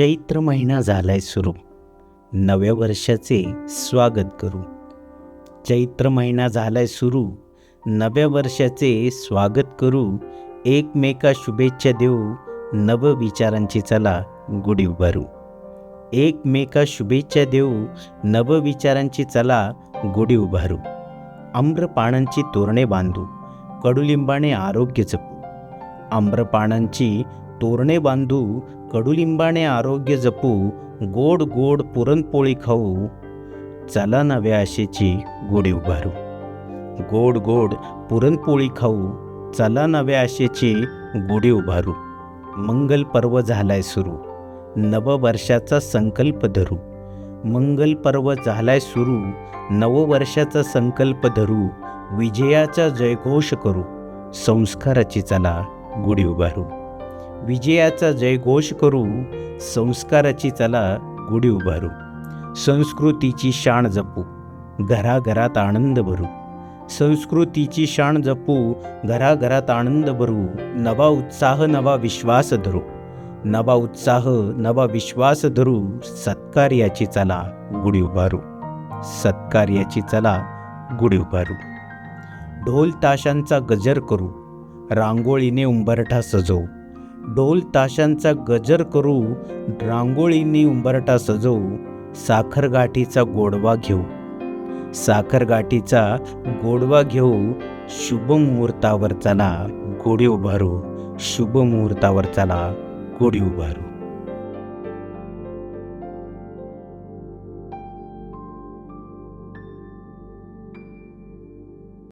चैत्र महिना झालाय सुरू. नव्या वर्षाचे स्वागत करू. चैत्र महिना झालाय सुरू. नव्या वर्षाचे स्वागत करू. एकमेका शुभेच्छा देऊ. नव विचारांची चला गुढी उभारू. एकमेका शुभेच्छा देऊ. नव विचारांची चला गुढी उभारू. आम्रपाणांची तोरणे बांधू. कडुलिंबाने आरोग्य जपू. आम्रपाणांची तोरणे बांधू. कडुलिंबाने आरोग्य जपू गोड गोड पुरणपोळी खाऊ चला नव्या आशेची गुढी उभारू गोड गोड पुरणपोळी खाऊ चला नव्या आशेची गुढी उभारू मंगल पर्व झालाय सुरू नववर्षाचा संकल्प धरू मंगल पर्व झालाय सुरू नववर्षाचा संकल्प धरू विजयाचा जयघोष करू संस्काराची चला गुढी उभारू विजयाचा जयघोष करू संस्काराची चला गुढी उभारू. संस्कृतीची शाण जपू घराघरात आनंद भरू. संस्कृतीची शाण जपू घराघरात आनंद भरू. नवा उत्साह नवा विश्वास धरू. नवा उत्साह नवा विश्वास धरू. सत्कार्याची चला गुढी उभारू. सत्कार्याची चला गुढी उभारू. ढोल ताशांचा गजर करू. रांगोळीने उंबरठा सजवू. ढोल ताशांचा गजर करू रांगोळीने उंबरटा सजवू साखरगाठीचा गोडवा घेऊ. साखरगाठीचा गोडवा घेऊ शुभ मुहूर्तावर चला गोडी उभारू शुभ मुहूर्तावर चला गोडी उभारू.